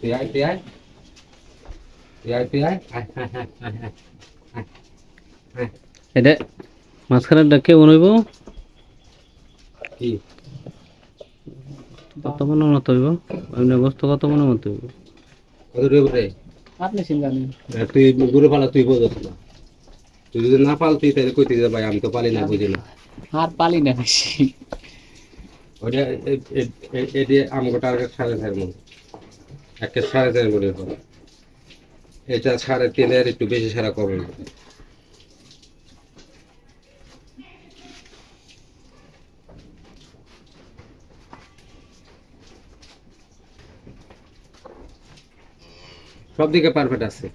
তুই আয় তুই আয় তুই আয় তুই আয় আয়, আয়, আয়, আয়, আয়। এটা মাঝখানেরটা কে বনাইব? কি? কত মনে মতো হইব? এমনি গোস্ত কত মনে মতো হইব? কত রে রে? আপনি চিন্তানি তুই পালা তুই বোঝস না তুই যদি না পালতি তাহলে কইতে যে ভাই আমি তো পালি না বুঝি না। আর পালি না বেশি। ওটা এটি সাড়ে চার মন। একে সাড়ে চার এটা সাড়ে তিনের একটু বেশি সারা কমে সব দিকে পারফেক্ট আছে।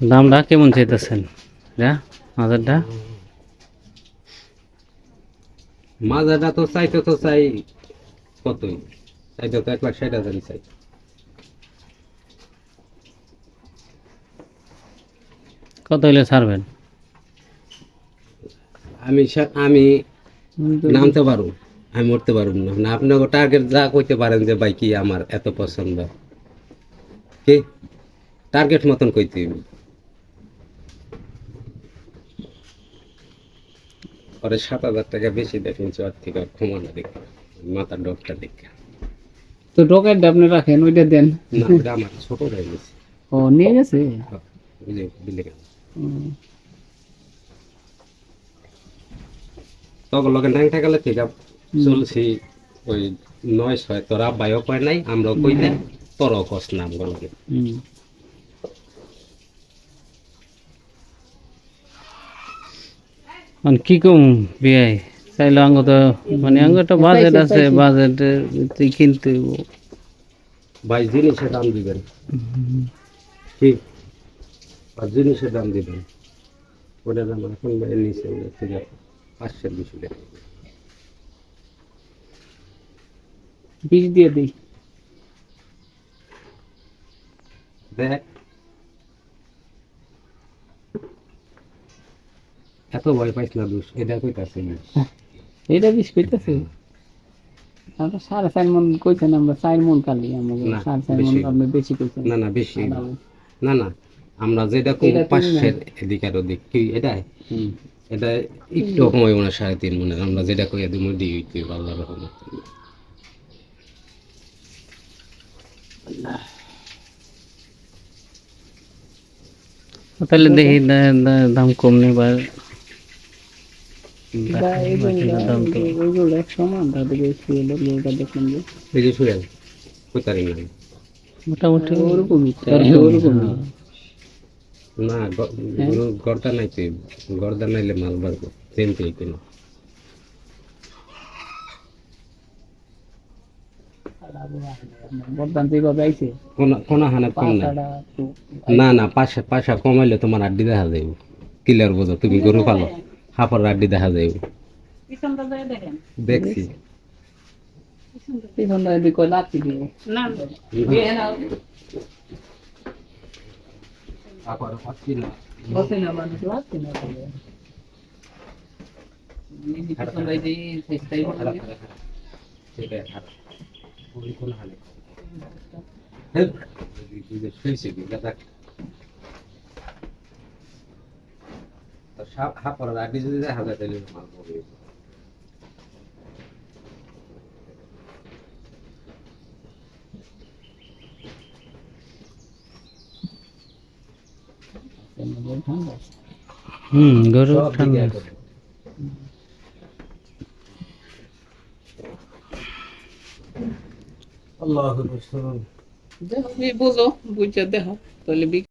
দামটা কেমন চাইতেছেন? যা মাজারটা। মাজাটা তো চাইতে তো চাই কতই? চাইতে তো এক লাখ ষাট হাজারই চাই। কত হইলে ছাড়বেন? আমি আমি নামতে পারব আমি মরতে পারব না। না আপনাকে টার্গেট যা কইতে পারেন যে ভাই কি আমার এত পছন্দ? কি? টার্গেট মতন কইতে পরে সাত হাজার টাকা বেশি দেখেন ওর থেকে আর ক্ষমা দেখে মাথার ডকটা দেখে তো ডকেটটা আপনি রাখেন ওইটা দেন। না ওটা আমার ছোট হয়ে গেছে। ও নিয়ে গেছে? কেন তখন ঠিক চলছি ওই নয় ছয় তোর কয় নাই আমরাও কই নাই তোরও কষ্ট নাম গলকে মানে কি কম বিয়াই চাইলে আঙ্গ তো মানে আঙ্গ একটা বাজেট আছে বাজেট কিনতে হইব। ভাই জিনিসের দাম দিবেন কি আর জিনিসের দাম দিবেন ওটার দাম এখন বাইরে নিচে ওটা থেকে পাঁচশোর বেশি টাকা দিয়ে দিই দেখ এত ভয় পাইস না দোষ এটা কইতাছে না। এইটা বিষ কইতেছে। আমরা সাড়ে চার মন কইছেন আমরা চার মন কালি আমাকে না, সাড়ে চার মন বেশি। আপনি বেশি কইছেন না না বেশি না। না আমরা যেটা কম এটা তুমি পাঁচশের এদিক আর ওদিক কি এটা? এটা একটু কমাইব না সাড়ে তিন মনের আমরা যেটা কই মধ্যে তাহলে দেখি দাম কম নেই বা মোটামুটি ওরকমই ওরকমই। না গর্দা নাই তুই গর্দা নাইলে মাল বাড়বো কোন। না না পাশে পাশা কমাইলে তোমার আড্ডি দেখা যাইব। কিলার বোঝো তুমি গরু পালো। হাফার আড্ডি দেখা যাইব দেখছি। পিছন দিয়ে। তো সাপ- হাফার আড্ডি যদি দেখা যায় তাহলে মাল পড়বে। হুম গরু ঠান্ডা। আল্লাহু বুঝো বুঝে দেখো তাহলে